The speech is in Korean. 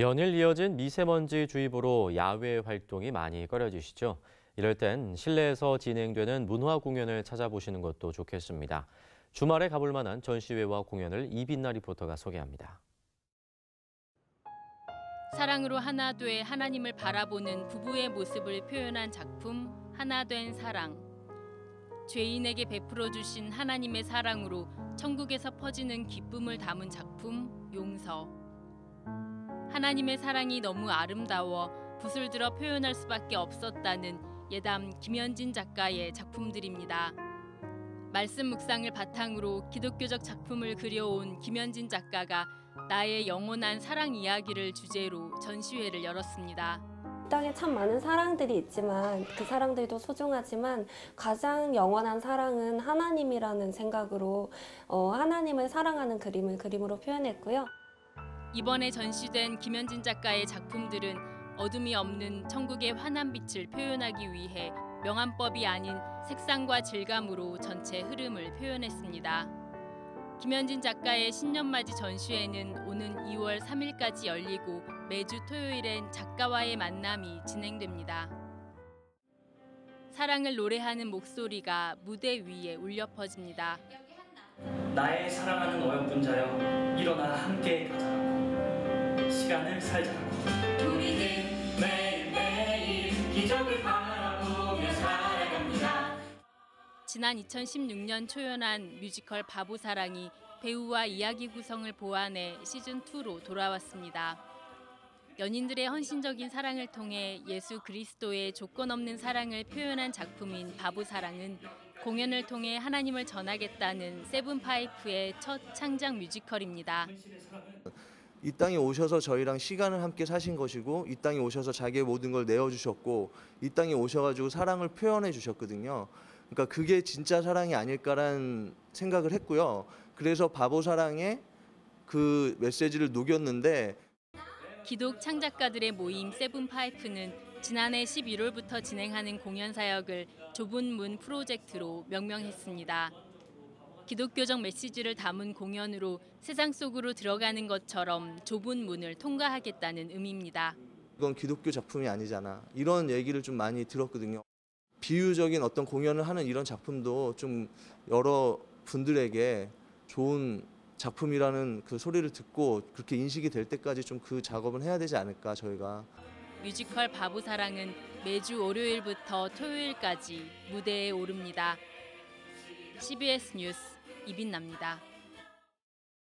연일 이어진 미세먼지 주의보로 야외 활동이 많이 꺼려지시죠. 이럴 땐 실내에서 진행되는 문화 공연을 찾아보시는 것도 좋겠습니다. 주말에 가볼 만한 전시회와 공연을 이빛나 리포터가 소개합니다. 사랑으로 하나 돼 하나님을 바라보는 부부의 모습을 표현한 작품 하나 된 사랑. 죄인에게 베풀어 주신 하나님의 사랑으로 천국에서 퍼지는 기쁨을 담은 작품 용서. 하나님의 사랑이 너무 아름다워 붓을 들어 표현할 수밖에 없었다는 예담 김현진 작가의 작품들입니다. 말씀 묵상을 바탕으로 기독교적 작품을 그려온 김현진 작가가 나의 영원한 사랑 이야기를 주제로 전시회를 열었습니다. 이 땅에 참 많은 사랑들이 있지만 그 사랑들도 소중하지만 가장 영원한 사랑은 하나님이라는 생각으로 어, 하나님을 사랑하는 그림을 그림으로 표현했고요. 이번에 전시된 김현진 작가의 작품들은 어둠이 없는 천국의 환한 빛을 표현하기 위해 명암법이 아닌 색상과 질감으로 전체 흐름을 표현했습니다. 김현진 작가의 신년맞이 전시회는 오는 2월 3일까지 열리고 매주 토요일엔 작가와의 만남이 진행됩니다. 사랑을 노래하는 목소리가 무대 위에 울려 퍼집니다. 나의 사랑하는 어여쁜 자여 일어나 함께 시간을 살자고 우리는 매일매일 기적을 바라보며 살아갑니다 지난 2016년 초연한 뮤지컬 바보사랑이 배우와 이야기 구성을 보완해 시즌2로 돌아왔습니다. 연인들의 헌신적인 사랑을 통해 예수 그리스도의 조건 없는 사랑을 표현한 작품인 바보사랑은 공연을 통해 하나님을 전하겠다는 세븐파이프의 첫 창작 뮤지컬입니다. 이 땅에 오셔서 저희랑 시간을 함께 사신 것이고 이 땅에 오셔서 자기의 모든 걸 내어 주셨고 이 땅에 오셔 가지고 사랑을 표현해 주셨거든요. 그러니까 그게 진짜 사랑이 아닐까라는 생각을 했고요. 그래서 바보 사랑에 그 메시지를 녹였는데 기독 창작가들의 모임 세븐파이프는 지난해 11월부터 진행하는 공연 사역을 좁은 문 프로젝트로 명명했습니다. 기독교적 메시지를 담은 공연으로 세상 속으로 들어가는 것처럼 좁은 문을 통과하겠다는 의미입니다. 이건 기독교 작품이 아니잖아. 이런 얘기를 좀 많이 들었거든요. 비유적인 어떤 공연을 하는 이런 작품도 좀 여러 분들에게 좋은 작품이라는 그 소리를 듣고 그렇게 인식이 될 때까지 좀 그 작업을 해야 되지 않을까 저희가. 뮤지컬 바보사랑은 매주 월요일부터 토요일까지 무대에 오릅니다. CBS 뉴스 이빈납니다.